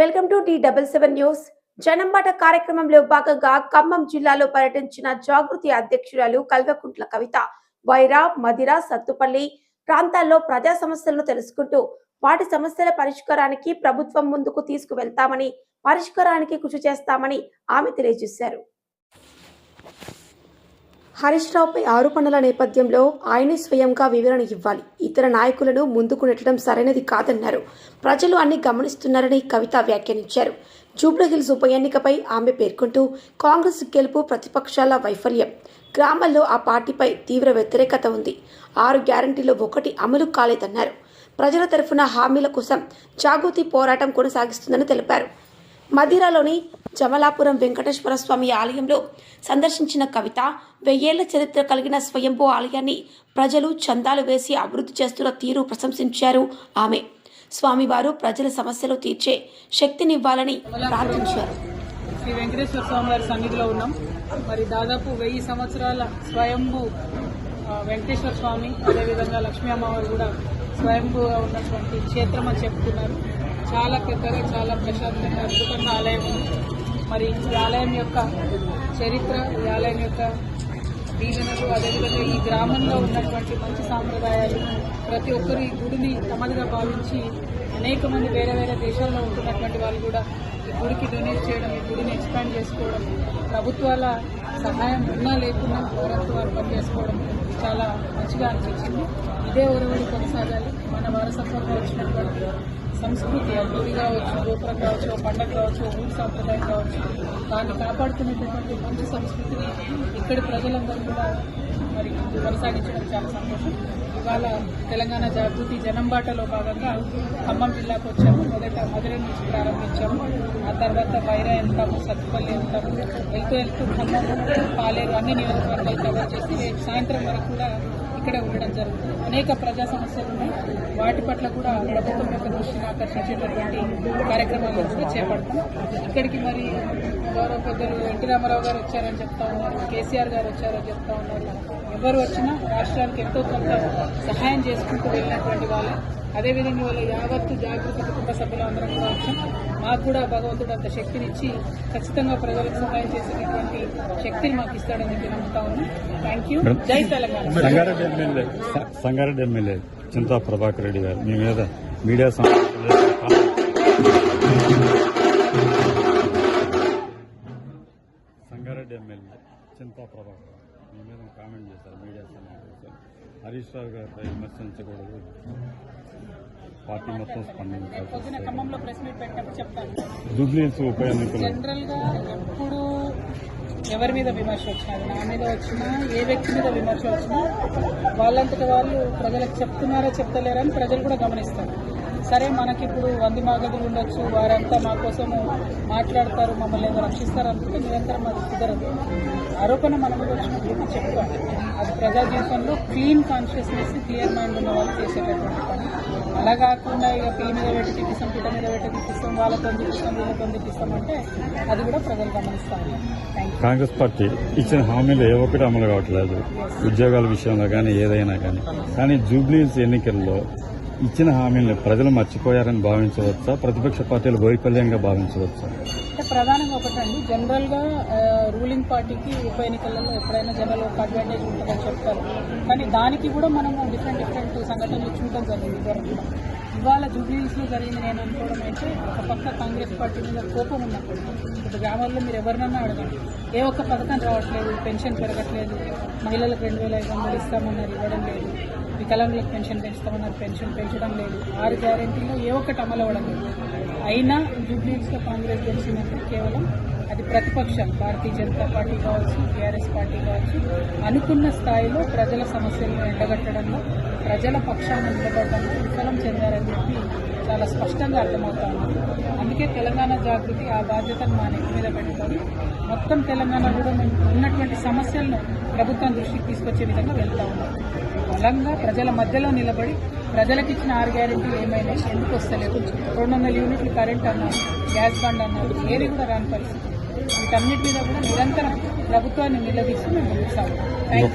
Welcome to the double seven news. Janambata కార్యక్రమంలో భాగంగా ఖమ్మం జిల్లాలో పర్యటించిన జాగృతి అధ్యక్షురాలు కల్వకుంట్ల కవిత వైరా మదిర సత్తుపల్లి ప్రాంతాల్లో ప్రజా సమస్యలను తెలుసుకుంటూ వాటి సమస్యల పరిష్కారానికి ప్రభుత్వం ముందుకు తీసుకువెళ్తామని పరిష్కారానికి కృషి చేస్తామని ఆమె తెలియజేశారు. హరీష్ రావుపై ఆరోపణల నేపథ్యంలో ఆయనే స్వయంగా వివరణ ఇవ్వాలి. ఇతర నాయకులను ముందుకు నెట్టడం సరైనది కాదన్నారు. ప్రజలు అన్ని గమనిస్తున్నారని కవిత వ్యాఖ్యానించారు. జూబ్లహిల్స్ ఉప ఎన్నికపై ఆమె పేర్కొంటూ కాంగ్రెస్ గెలుపు ప్రతిపక్షాల వైఫల్యం. గ్రామాల్లో ఆ పార్టీపై తీవ్ర వ్యతిరేకత ఉంది. ఆరు గ్యారంటీలో ఒకటి అమలు కాలేదన్నారు. ప్రజల తరఫున హామీల కోసం జాగృతి పోరాటం కొనసాగిస్తుందని తెలిపారు. మదిరాలోని జమలాపురం వెంకటేశ్వర స్వామి ఆలయంలో సందర్శించిన కవిత వెయ్యేళ్ళ చరిత్ర కలిగిన స్వయంభూ ఆలయాన్ని ప్రజలు చందాలు వేసి అభివృద్ధి చేస్తున్న తీరు ప్రశంసించారు ఆమె. స్వామివారు ప్రజల సమస్యలు తీర్చే శక్తినివ్వాలని ప్రార్థించారు. శ్రీ వెంకటేశ్వర స్వామి వారి సన్నిధిలో ఉన్నాం. మరి దాదాపు వెయ్యి సంవత్సరాల స్వయంభూ వెంకటేశ్వర స్వామి అదేవిధంగా లక్ష్మీ అమ్మవారు కూడా స్వయంభూగా ఉన్నటువంటి క్షేత్రం అని చెప్తున్నారు. చాలా పెద్దగా చాలా ప్రశాంతంగా అద్భుతంగా ఆలయం ఉంది. మరి ఈ ఆలయం యొక్క చరిత్ర ఈ ఆలయం యొక్క దీవెనలు అదేవిధంగా ఈ గ్రామంలో ఉన్నటువంటి మంచి సాంప్రదాయాలు ప్రతి ఒక్కరు ఈ గుడిని తమదిగా భావించి అనేక మంది వేరే వేరే దేశాల్లో ఉంటున్నటువంటి వాళ్ళు కూడా ఈ గుడికి డొనేట్ చేయడం ఈ గుడిని ఎక్స్పాండ్ చేసుకోవడం ప్రభుత్వాల సహాయం ఉన్నా లేకున్నా ఎవరంతా వారు పనిచేసుకోవడం చాలా మంచిగా అనిపించింది. ఇదే ఒరవడి కొనసాగాలి. మన వారసత్వంగా వచ్చినటువంటి సంస్కృతి అభివృద్ధి కావచ్చు గోపురం కావచ్చు పండగ కావచ్చు ఊరి సాంప్రదాయం కావచ్చు దాన్ని కాపాడుతున్నటువంటి మంచి సంస్కృతిని ఇక్కడి ప్రజలందరూ కూడా మరి కొనసాగించడం చాలా సంతోషం. ఇవాళ తెలంగాణ జాగృతి జనంబాటలో భాగంగా ఖమ్మం జిల్లాకు వచ్చాము. మొదట మధుర నుంచి ప్రారంభించాము. ఆ తర్వాత వైరా వెళ్తాము సత్తుపల్లి వెళ్తాము. వెళ్తూ వెళ్తూ ఖమ్మం పాలేరు అన్ని నియోజకవర్గాలు కవర్ చేసి రేపు సాయంత్రం వరకు కూడా ఇక్కడే ఉండడం జరుగుతుంది. అనేక ప్రజా సమస్యలు ఉన్నాయి. వాటి పట్ల కూడా ప్రభుత్వం యొక్క దృష్టిని ఆకర్షించేటటువంటి కార్యక్రమాలు కూడా చేపడతాం. ఇక్కడికి మరి గౌరవ పెద్దలు ఎన్టీ రామారావు గారు వచ్చారని చెప్తా ఉన్నారు కేసీఆర్ గారు వచ్చారని చెప్తా ఉన్నారు. ఎవరు వచ్చినా రాష్ట్రానికి ఎంతో కొంత సహాయం చేసుకుంటూ వెళ్ళినటువంటి వాళ్ళే. అదేవిధంగా వాళ్ళ యావత్తు జాగృతి కుటుంబ సభ్యులు అందరం కూడా వచ్చాం. మాకు కూడా భగవంతుడు అంత శక్తినిచ్చి ఖచ్చితంగా ప్రజలకు సహాయం చేసేటటువంటి శక్తిని మాకు ఇస్తాడని చెప్పి నమ్ముతా ఉన్నాం. థ్యాంక్ యూ జై తెలంగాణ. సంగారెడ్డి ఎమ్మెల్యే స- సంగారెడ్డి ఎమ్మెల్యే చింతా ప్రభాకర్ రెడ్డి గారు మీ మీద మీడియా చింతా ప్రభాకర్ మీ మీద కామెంట్ చేశారు మీడియా సమావేశం. హరీష్ రావు గారిపై విమర్శించకూడదు. పార్టీ మొత్తం స్పందించారు జూబ్లీస్ ఉప ఎన్నికలు ఎప్పుడు ఎవరి మీద విమర్శ వచ్చినా నా మీద వచ్చినా ఏ వ్యక్తి మీద విమర్శ వచ్చినా వాళ్ళంతట వాళ్ళు ప్రజలకు చెప్తున్నారా చెప్తలేరా అని ప్రజలు కూడా గమనిస్తారు. సరే మనకి ఇప్పుడు వంది మాగదులు ఉండొచ్చు. వారంతా మా కోసం మాట్లాడతారు మమ్మల్ని ఏదో రక్షిస్తారు అనుకుంటే నిరంతరం అది కుదరదు. ఆరోపణ మన మీద వచ్చినప్పుడు మనం చెప్పుకోవాలి. అది ప్రజా జీవితంలో క్లీన్ కాన్షియస్నెస్ క్లియర్ మైండ్ ఉన్న వాళ్ళు చేసేటటువంటి పని. అలా కాకుండా ఇక పీ మీద పెట్టి తిప్పిస్తాం పిట మీద పెట్టి తిప్పిస్తాం వాళ్ళతో తిప్పిస్తాం వీళ్ళతో తిప్పిస్తాం అంటే అది కూడా ప్రజలు గమనిస్తారు కాంగ్రెస్ పార్టీ ఇచ్చిన హామీలు ఏ ఒక్కటి అమలు కావట్లేదు. ఉద్యోగాల విషయంలో కానీ ఏదైనా కానీ. కానీ జూబ్లీస్ ఎన్నికల్లో ఇచ్చిన హామీలను ప్రజలు మర్చిపోయారని భావించవచ్చా? ప్రతిపక్ష పార్టీలు వైఫల్యంగా భావించవచ్చా? ప్రధానంగా ఒకటండి జనరల్గా రూలింగ్ పార్టీకి ఉప ఎన్నికలలో ఎప్పుడైనా జనరల్ ఒక అడ్వాంటేజ్ ఉంటుందని చెప్తారు. కానీ దానికి కూడా మనము డిఫరెంట్ డిఫరెంట్ సంఘటనలు చూడటం జరిగింది. ఇవాళ జూబ్లీస్లో జరిగింది నేను అనుకోవడం అయితే ఒక పక్క కాంగ్రెస్ పార్టీ మీద కోపం ఉన్నప్పుడు ఒక గ్రామాల్లో మీరు ఎవరినన్నా అడగండి. ఏ ఒక్క పథకం రావట్లేదు పెన్షన్ పెరగట్లేదు మహిళలకు రెండు వేల ఐదు వందలు ఇస్తామన్నారు ఇవ్వడం లేదు. వికలాంగులకు పెన్షన్ పెంచుతామన్నారు పెన్షన్ పెంచడం లేదు. ఆరు గ్యారెంటీలో ఏ ఒక్కటి అమలు అవ్వడం లేదు. అయినా జూబ్లీస్లో కాంగ్రెస్ గెలిచి ప్రతిపక్షం భారతీయ జనతా పార్టీ కావచ్చు టీఆర్ఎస్ పార్టీ కావచ్చు అనుకున్న స్థాయిలో ప్రజల సమస్యలను ఎండగట్టడంలో ప్రజల పక్షాన నిలబడడంలో విఫలం చెందారని చెప్పి చాలా స్పష్టంగా అర్థమవుతా ఉంది. అందుకే తెలంగాణ జాగృతి ఆ బాధ్యతను మా నెత్తి మీద పెట్టుకొని మొత్తం తెలంగాణ కూడా ఉన్నటువంటి సమస్యలను ప్రభుత్వం దృష్టికి తీసుకొచ్చే విధంగా వెళ్తా ఉన్నాం బలంగా ప్రజల మధ్యలో నిలబడి ప్రజలకు ఇచ్చిన ఆరు గ్యారెంటీలు ఏమైనా ఎందుకు వస్తలేదు? రెండు వందల యూనిట్లు కరెంట్ అన్నారు గ్యాస్ బండ్ అన్నారు ఏది కూడా రాని పరిస్థితి. వీటన్నిటి మీద కూడా నిరంతరం ప్రభుత్వాన్ని నిలదీస్తూ మేము ముందుకు సాగుతాం. Thank you